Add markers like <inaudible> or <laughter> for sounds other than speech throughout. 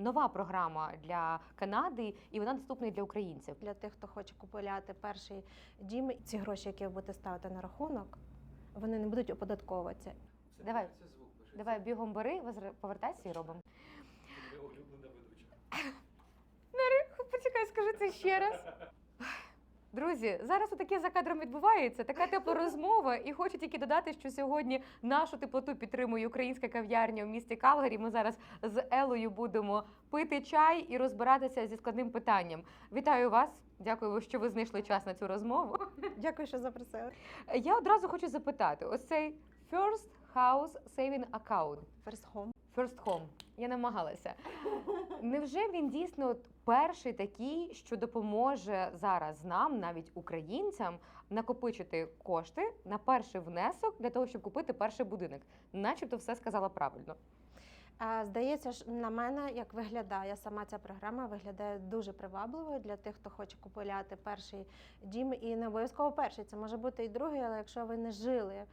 нова програма для Канади, і вона доступна і для українців. Для тих, хто хоче купувати перший дім, ці гроші, які ви будете ставити на рахунок, вони не будуть оподатковуватися. Це, Давай. Це звук. Давай бігом бери, повертайся і робимо. Улюблена ведуча. Почекай, скажи це ще раз. <laughs> Друзі, зараз таке за кадром відбувається, така тепла розмова. І хочу тільки додати, що сьогодні нашу теплоту підтримує українська кав'ярня у місті Калгарі. Ми зараз з Елою будемо пити чай і розбиратися зі складним питанням. Вітаю вас! Дякую, що ви знайшли час на цю розмову. Дякую, що запросили. Я одразу хочу запитати: ось цей First House Saving Account. First home. First Home. Я намагалася. Невже він дійсно перший такий, що допоможе зараз нам, навіть українцям, накопичити кошти на перший внесок для того, щоб купити перший будинок? Начебто все сказала правильно. Здається, ж на мене як виглядає сама ця програма, виглядає дуже привабливою для тих, хто хоче купувати перший дім. І не обов'язково перший, це може бути і другий, але якщо ви не жили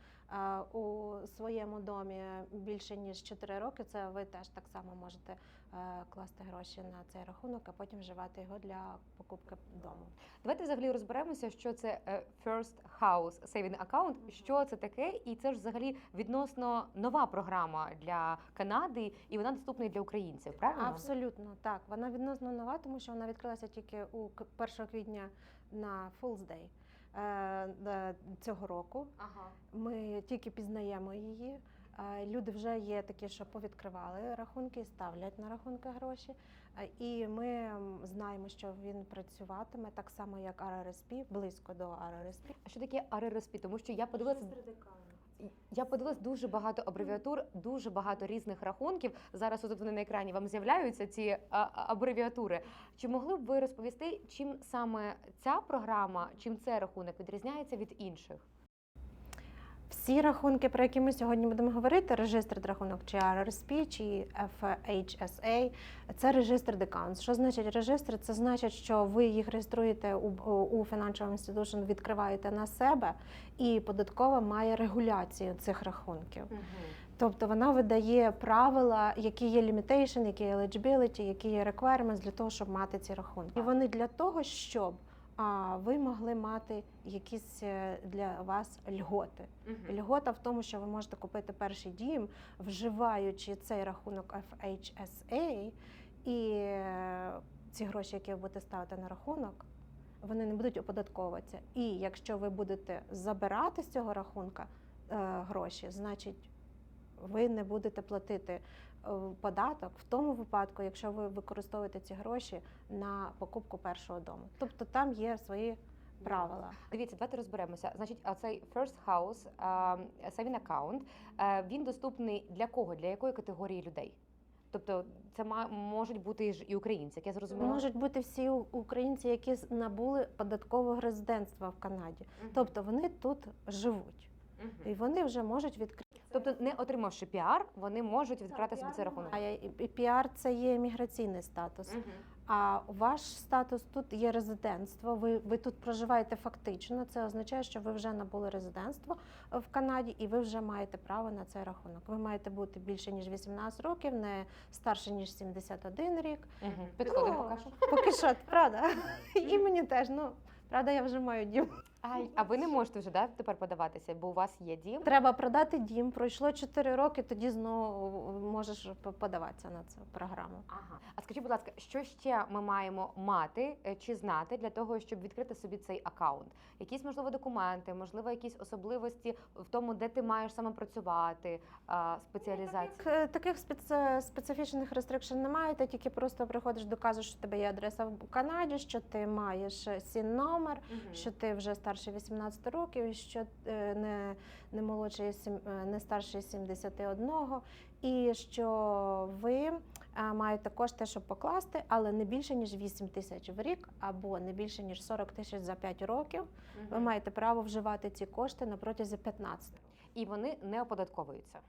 у своєму домі більше ніж 4 роки, це ви теж так само можете е, класти гроші на цей рахунок, а потім вживати його для покупки дому. Давайте взагалі розберемося, що це е, First House Saving Account, що це таке, і це ж взагалі відносно нова програма для Канади, і вона доступна для українців. Правильно? Абсолютно так. Вона відносно нова, тому що вона відкрилася тільки у к- 1 квітня на Fool's Day цього року. Ага. Ми тільки пізнаємо її. Е, Люди вже є такі, що повідкривали рахунки, ставлять на рахунки гроші. Е, І ми знаємо, що він працюватиме так само, як RRSP, близько до RRSP. А що таке RRSP? Тому що я подивилася Я подивилась дуже багато абревіатур, дуже багато різних рахунків. Зараз тут вони на екрані вам з'являються ці а, абревіатури. Чи могли б ви розповісти, чим саме ця програма, чим цей рахунок відрізняється від інших? Всі рахунки, про які ми сьогодні будемо говорити, реєстр рахунок чи RRSP, чи FHSA, це registered accounts. Що значить реєстр? Це значить, що ви їх реєструєте у, у Financial Institution, відкриваєте на себе, і податкова має регуляцію цих рахунків. Тобто вона видає правила, які є limitation, які є eligibility, які є requirements для того, щоб мати ці рахунки. І вони для того, щоб ви могли мати якісь е, для вас льготи. Льгота в тому, що ви можете купити перший дім, вживаючи цей рахунок FHSA, і е, ці гроші, які ви будете ставити на рахунок, вони не будуть оподатковуватися. І якщо ви будете забирати з цього рахунка е, гроші, значить ви не будете платити е, податок в тому випадку, якщо ви використовуєте ці гроші на покупку першого дому. Тобто там є свої правила. Дивіться, давайте розберемося. Значить, а цей First House Saving Account, е, він доступний для кого? Для якої категорії людей? Тобто це можуть бути ж і українці, як я зрозуміла. Можуть бути всі українці, які набули податкового резидентства в Канаді. Тобто вони тут живуть і вони вже можуть відкрити. Тобто, не отримавши піар, вони можуть відкривати собі цей рахунок. А піар це є міграційний статус. Мгм. А ваш статус тут є резидентство. Ви, ви тут проживаєте фактично. Це означає, що ви вже набули резидентство в Канаді, і ви вже маєте право на цей рахунок. Ви маєте бути більше ніж 18 років, не старше ніж 71 рік. Мгм. Підходить Ну, поки що. Поки що, правда. І мені теж. Ну правда, я вже маю дім. Ай, а ви не можете вже да, тепер подаватися, бо у вас є дім. Треба продати дім. Пройшло 4 роки, тоді знову можеш подаватися на цю програму. Ага. А скажіть, будь ласка, що ще ми маємо мати е, чи знати для того, щоб відкрити собі цей аккаунт? Якісь можливо документи, можливо, якісь особливості в тому, де ти маєш саме працювати, а, спеціалізація. Таких специ- специфічних рестрикшн немає. Ти тільки просто приходиш, доказуєш, що тебе є адреса в Канаді, що ти маєш сін номер, що ти вже старше 18 років, що е, не, не молодший е, не старший 71, і що ви е, маєте кошти, щоб покласти, але не більше ніж 8 тисяч в рік, або не більше ніж 40 тисяч за 5 років. Ви маєте право вживати ці кошти на протязі 15 І вони не оподатковуються.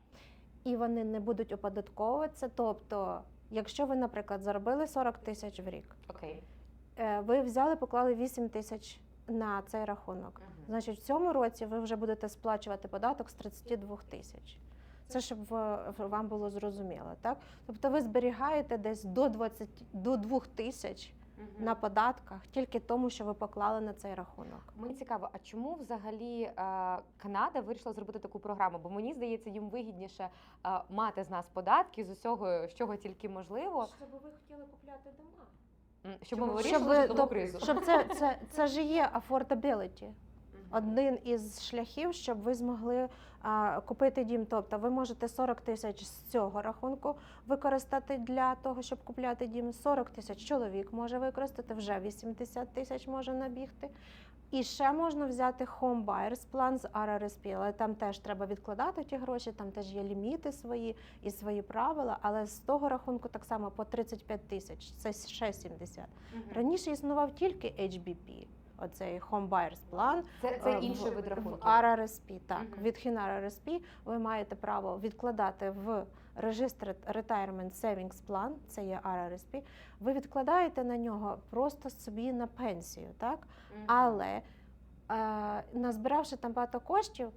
і вони не будуть оподатковуватися. Тобто, якщо ви, наприклад, заробили 40 тисяч в рік, Окей. е, ви взяли, поклали 8 тисяч на цей рахунок. Значить, в цьому році ви вже будете сплачувати податок з 32 тисяч. Це щоб вам було зрозуміло, так? Тобто ви зберігаєте десь до 20, до 2 тисяч на податках тільки тому, що ви поклали на цей рахунок. Мені цікаво, а чому взагалі е, Канада вирішила зробити таку програму? Бо мені здається, їм вигідніше е, мати з нас податки з усього, з чого тільки можливо, Щоб ви хотіли купляти дома. Щоб ми Щоб вирішили ви- житлову тоб- кризу. Щоб це, це, це ж є affordability. Один із шляхів, щоб ви змогли а, купити дім. Тобто ви можете 40 тисяч з цього рахунку використати для того, щоб купляти дім. 40 тисяч чоловік може використати, вже 80 тисяч може набігти. І ще можна взяти home buyers план з RRSP, але там теж треба відкладати ті гроші, там теж є ліміти свої і свої правила. Але з того рахунку так само по 35 тисяч, це ще 70. Угу. Раніше існував тільки HBP, оцей home buyers план. Це, це Е, інший вид в рахунку. RRSP, так. Угу. Відхід RRSP ви маєте право відкладати в Registered Retirement Savings Plan, це є RRSP, ви відкладаєте на нього просто собі на пенсію, так? Угу. Але е, назбиравши там багато коштів,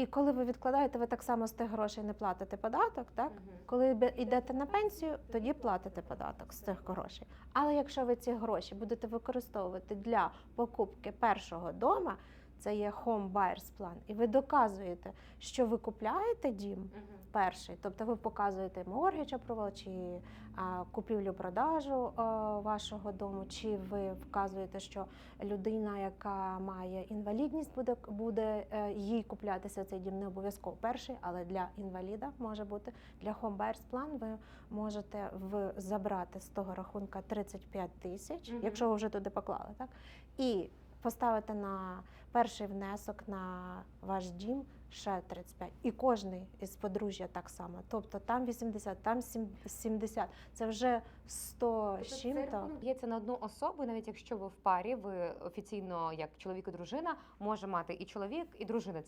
і коли ви відкладаєте, ви так само з тих грошей не платите податок, так? Коли йдете на пенсію, тоді платите податок з цих грошей. Але якщо ви ці гроші будете використовувати для покупки першого дома, це є home buyers plan, і ви доказуєте, що ви купляєте дім Мгм. перший, тобто ви показуєте mortgage approval, чи купівлю-продажу а, вашого дому, чи ви вказуєте, що людина, яка має інвалідність, буде, буде е, їй куплятися цей дім не обов'язково перший, але для інваліда може бути. Для home buyers plan ви можете в, забрати з того рахунка 35 тисяч, Мгм. якщо ви вже туди поклали, так? І поставити на перший внесок на ваш дім ще 35. І кожний із подружжя так само. Тобто там 80, там сім- 70. Це вже 100 з Тобто чим-то. Є на одну особу, навіть якщо ви в парі, ви офіційно як чоловік і дружина, може мати і чоловік, і дружина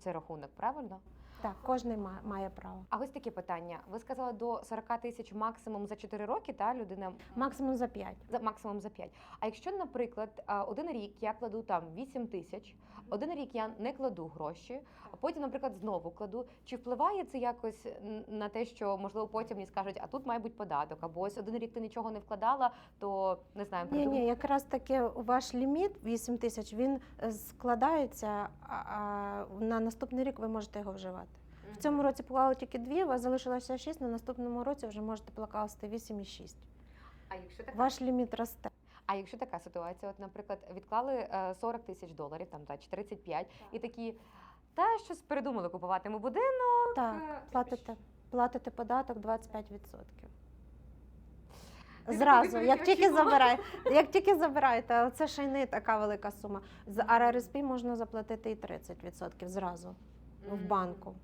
цей рахунок, правильно? Так, кожний ма- має право. А ось таке питання. Ви сказали до 40 тисяч максимум за 4 роки, та людина Максимум за 5. за максимум за 5. А якщо, наприклад, а, один рік я кладу там 8 тисяч, один рік я не кладу гроші, а потім, наприклад, знову кладу. Чи впливає це якось на те, що можливо потім мені скажуть, а тут має бути податок, або ось один рік ти нічого не вкладала, то не знаю, Ні, ні, якраз таки ваш ліміт 8 тисяч він е, складається, а, а на наступний рік ви можете його вживати. В цьому році поклали тільки дві, у вас залишилося 6, на наступному році вже можете покласти 8 і 6. А якщо така, Ваш ліміт росте. а якщо така ситуація, от, наприклад, відклали е, 40 тисяч доларів, там та чи 35, і такі. Та щось передумали купуватиму будинок. Так, е, платите, платите податок 25%. Ти Зразу, <laughs> як тільки очікувала. забирає, як тільки забираєте, але це ще й не така велика сума. З RRSP можна заплатити і 30% зразу в банку.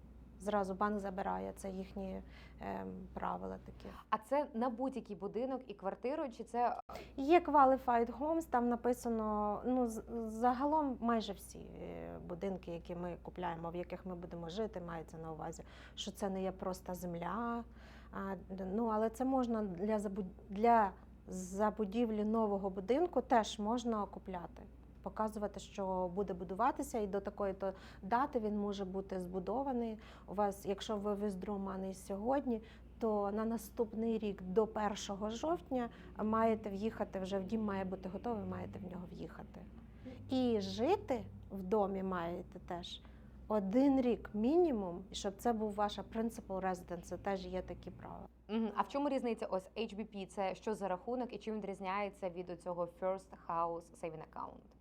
Зразу банк забирає, це їхні ем, правила такі. А це на будь-який будинок і квартиру, чи це Є Qualified Homes, там написано ну, загалом майже всі е, будинки, які ми купляємо, в яких ми будемо жити, мається на увазі, що це не є просто земля. А, ну, але це можна для, забу- для забудівлі нового будинку теж можна купляти. Показувати, що буде будуватися, і до такої то дати він може бути збудований. У вас, якщо ви виздроманий сьогодні, то на наступний рік до 1 жовтня маєте в'їхати вже в дім, має бути готовий, маєте в нього в'їхати. І жити в домі маєте теж один рік мінімум, щоб це був ваша residence, це теж є такі правила. Мгм. а в чому різниця? Ось HBP – це що за рахунок і чим відрізняється від цього First House Saving Account?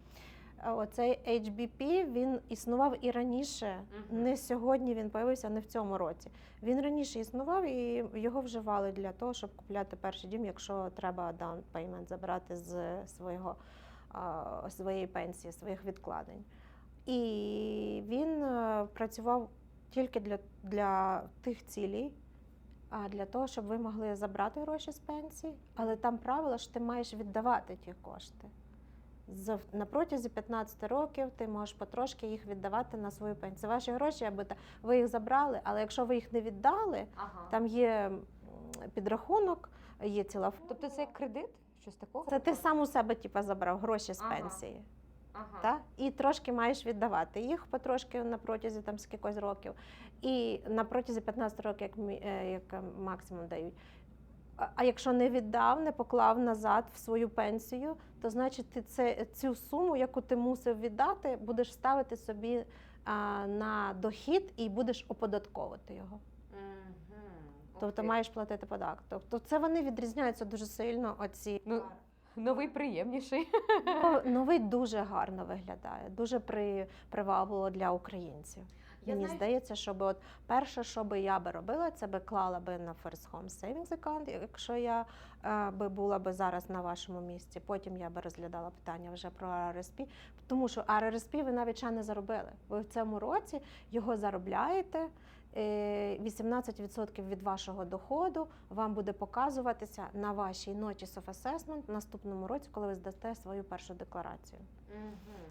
Оцей HBP він існував і раніше. Не сьогодні він появився, не в цьому році. Він раніше існував і його вживали для того, щоб купляти перший дім, якщо треба down payment забрати з свого, своєї пенсії, своїх відкладень. І він е, працював тільки для, для тих цілей, а для того, щоб ви могли забрати гроші з пенсії, але там правило, що ти маєш віддавати ті кошти. На протязі 15 років ти можеш потрошки їх віддавати на свою пенсію. Це Ваші гроші, аби ви їх забрали, але якщо ви їх не віддали, Ага. там є підрахунок, є ціла Тобто це як кредит? Щось такого? Це ти сам у себе типу, забрав гроші з Ага. пенсії. Ага. Та? І трошки маєш віддавати їх потрошки на протязі там скількось років. І на протязі 15 років, як, е, як е, максимум дають. А якщо не віддав, не поклав назад в свою пенсію, то значить ти це, цю суму, яку ти мусив віддати, будеш ставити собі а, на дохід і будеш оподатковувати його. Тобто маєш платити податок. Тобто це вони відрізняються дуже сильно. Оці Ну, Новий приємніший. Ну, новий дуже гарно виглядає, дуже при, привабливо для українців. Я Мені знаю, здається, що би от перше, що би я би робила, це би клала би на First Home Savings Account, якщо я е, би була би зараз на вашому місці. Потім я би розглядала питання вже про RRSP, тому що RRSP ви навіть ще не заробили. Ви в цьому році його заробляєте. е, 18% від вашого доходу вам буде показуватися на вашій Notice of Assessment в наступному році, коли ви здасте свою першу декларацію.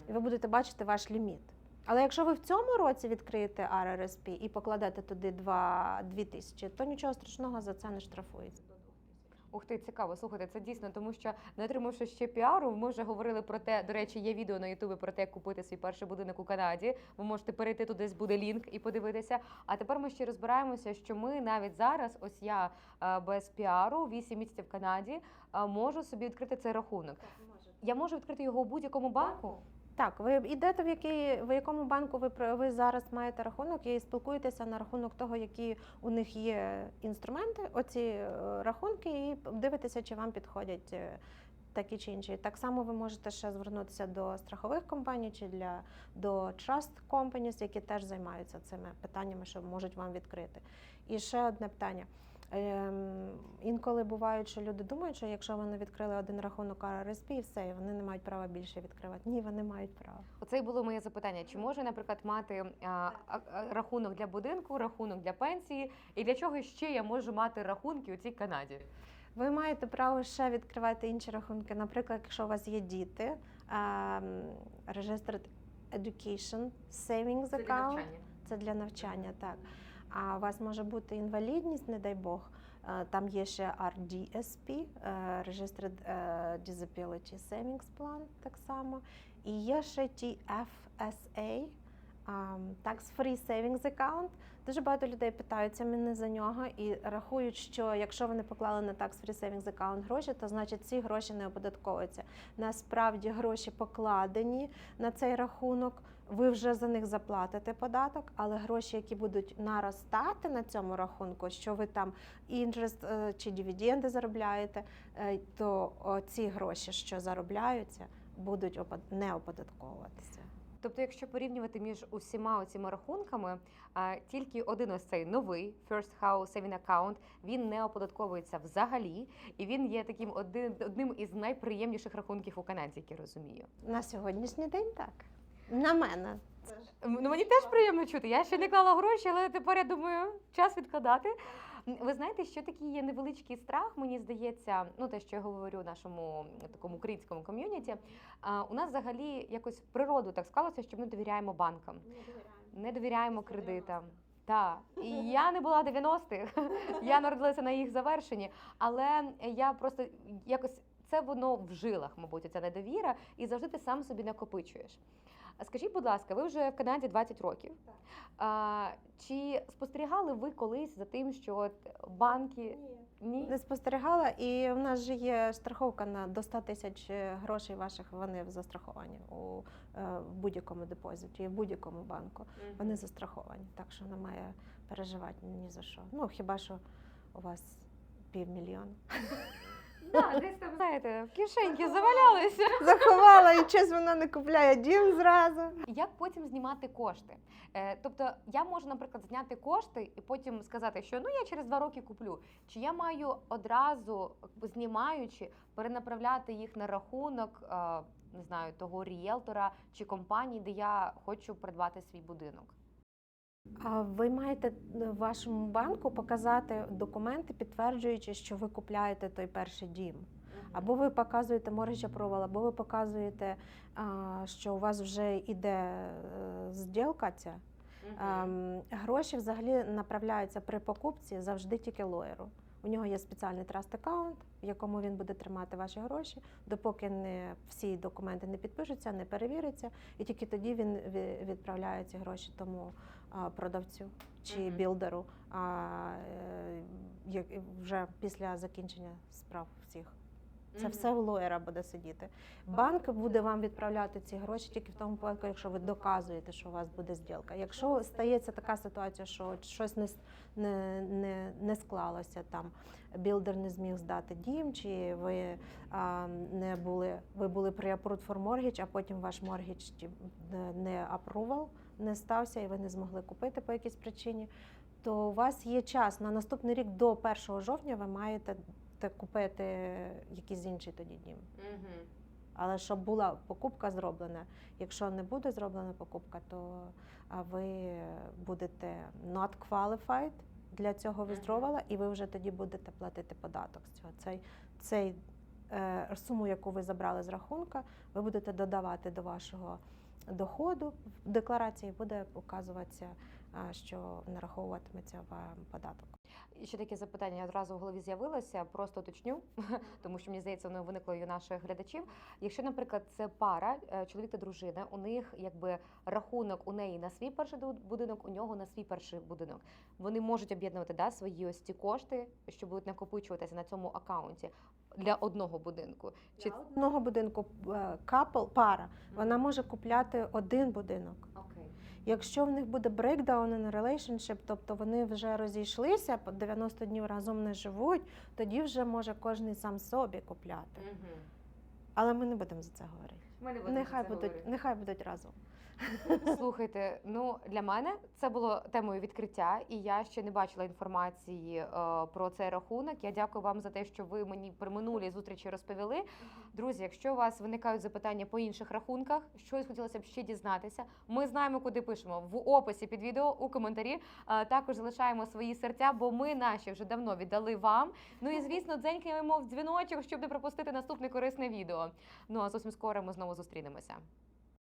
І ви будете бачити ваш ліміт. Але якщо ви в цьому році відкриєте RRSP і покладете туди 2, 2 тисячі, то нічого страшного за це не штрафується. Ух ти, цікаво. Слухайте, це дійсно, тому що не отримавши ще піару, ми вже говорили про те. До речі, є відео на Ютубі про те, як купити свій перший будинок у Канаді. Ви можете перейти туди, десь буде лінк і подивитися. А тепер ми ще розбираємося, що ми навіть зараз, ось я е, без піару, 8 місяців в Канаді, е, можу собі відкрити цей рахунок. Я можу відкрити його у будь-якому банку. Так, ви йдете в який в якому банку ви ви зараз маєте рахунок і спілкуєтеся на рахунок того, які у них є інструменти, оці е, рахунки, і дивитеся, чи вам підходять. е, Такі чи інші. Так само ви можете ще звернутися до страхових компаній чи для до Trust Companies, які теж займаються цими питаннями, що можуть вам відкрити. І ще одне питання. Ем, інколи бувають, що люди думають, що якщо вони відкрили один рахунок і все, і вони не мають права більше відкривати. Ні, вони мають право. Оце й було моє запитання. Чи можу, наприклад, мати а, рахунок для будинку, рахунок для пенсії, і для чого ще я можу мати рахунки у цій Канаді? Ви маєте право ще відкривати інші рахунки. Наприклад, якщо у вас є діти, ем, Registered Education Savings Account. Це для навчання, так. А у вас може бути інвалідність, не дай Бог. Е, Там є ще RDSP, е, Registered е, Disability Savings Plan, так само. І є ще TFSA, Tax Free Savings Account. Дуже багато людей питаються мене за нього і рахують, що якщо вони поклали на Tax Free Savings Account гроші, то значить ці гроші не оподатковуються. Насправді гроші покладені на цей рахунок. Ви вже за них заплатите податок, але гроші, які будуть наростати на цьому рахунку, що ви там інтерест чи дивіденди заробляєте, е, то ці гроші, що заробляються, будуть не оподатковуватися. Тобто, якщо порівнювати між усіма цими рахунками, тільки один ось цей новий First House Saving Account, він не оподатковується взагалі, і він є таким один, одним із найприємніших рахунків у Канаді, як я розумію. На сьогоднішній день так. На мене. Ну мені теж приємно чути. Я ще не клала гроші, але тепер я думаю, час відкладати. Ви знаєте, що такий є невеличкий страх, мені здається, ну те, що я говорю нашому такому українському ком'юніті. У нас взагалі якось природу так склалося, що ми довіряємо банкам, не довіряємо кредитам. Так, і я не була 90-х, <laughs> я народилася на їх завершенні, але я просто якось це воно в жилах, мабуть, ця недовіра, і завжди ти сам собі накопичуєш. А Скажіть, будь ласка, ви вже в Канаді 20 років. А, чи спостерігали ви колись за тим, що от банки ні? Не спостерігала, і в нас же є страховка на до 100 тисяч е, грошей ваших. Вони застраховані у е, в будь-якому депозиті, в будь-якому банку. Вони застраховані, так що немає переживати ні за що. Ну хіба що у вас півмільйона. <laughs> Да, десь там, знаєте, в кишеньки завалялися. Заховала і щось вона не купляє дім зразу. Як потім знімати кошти? Е, тобто я можу, наприклад, зняти кошти і потім сказати, що ну я через два роки куплю. Чи я маю одразу, знімаючи, перенаправляти їх на рахунок, е, не знаю, того рієлтора чи компанії, де я хочу придбати свій будинок? А ви маєте в вашому банку показати документи, підтверджуючи, що ви купляєте той перший дім. Або ви показуєте mortgage approval, або ви показуєте, що у вас вже йде е, зділка ця. Ем, Гроші взагалі направляються при покупці завжди тільки лоєру. У нього є спеціальний траст аккаунт, в якому він буде тримати ваші гроші, допоки не всі документи не підпишуться, не перевіряться, і тільки тоді він відправляє ці гроші тому продавцю чи Мгм. білдеру а, е, як- вже після закінчення справ всіх. Це Мгм. все в лоєра буде сидіти. Банк буде вам відправляти ці гроші тільки в тому випадку, якщо ви доказуєте, що у вас буде зділка. Якщо стається така ситуація, що щось не, не, не, не склалося, там білдер не зміг здати дім, чи ви а, не були, ви були при approved for mortgage, а потім ваш mortgage не- approval не стався, і ви не змогли купити по якійсь причині, то у вас є час на наступний рік до 1 жовтня ви маєте купити якийсь інший тоді дім. Мгм. Але щоб була покупка зроблена. Якщо не буде зроблена покупка, то ви будете not qualified для цього Мгм. і ви вже тоді будете платити податок з цього. Цей, цей е, суму, яку ви забрали з рахунка, ви будете додавати до вашого доходу в декларації, буде показуватися, що нараховуватиметься вам податок. І ще таке запитання одразу в голові з'явилося, просто уточню, <laughs> тому що мені здається, воно виникло і у наших глядачів. Якщо, наприклад, це пара, е, чоловік та дружина, у них якби рахунок у неї на свій перший будинок, у нього на свій перший будинок. Вони можуть об'єднувати да, свої ось ці кошти, що будуть накопичуватися на цьому акаунті для одного будинку. Чи Для одного будинку капл, пара, вона може купляти один будинок. окей? Якщо в них буде breakdown in relationship, тобто вони вже розійшлися, по 90 днів разом не живуть, тоді вже може кожен сам собі купляти. Але ми не будемо за це говорити. Ми не будемо Нехай це будуть, говорити. нехай будуть разом. <laughs> Слухайте, ну для мене це було темою відкриття, і я ще не бачила інформації е, про цей рахунок. Я дякую вам за те, що ви мені при минулій зустрічі розповіли. Друзі, якщо у вас виникають запитання по інших рахунках, щось хотілося б ще дізнатися. Ми знаємо, куди пишемо в описі під відео у коментарі. Е, також залишаємо свої серця, бо ми наші вже давно віддали вам. Ну і звісно, дзенькаємо в дзвіночок, щоб не пропустити наступне корисне відео. Ну а зовсім скоро ми знову зустрінемося.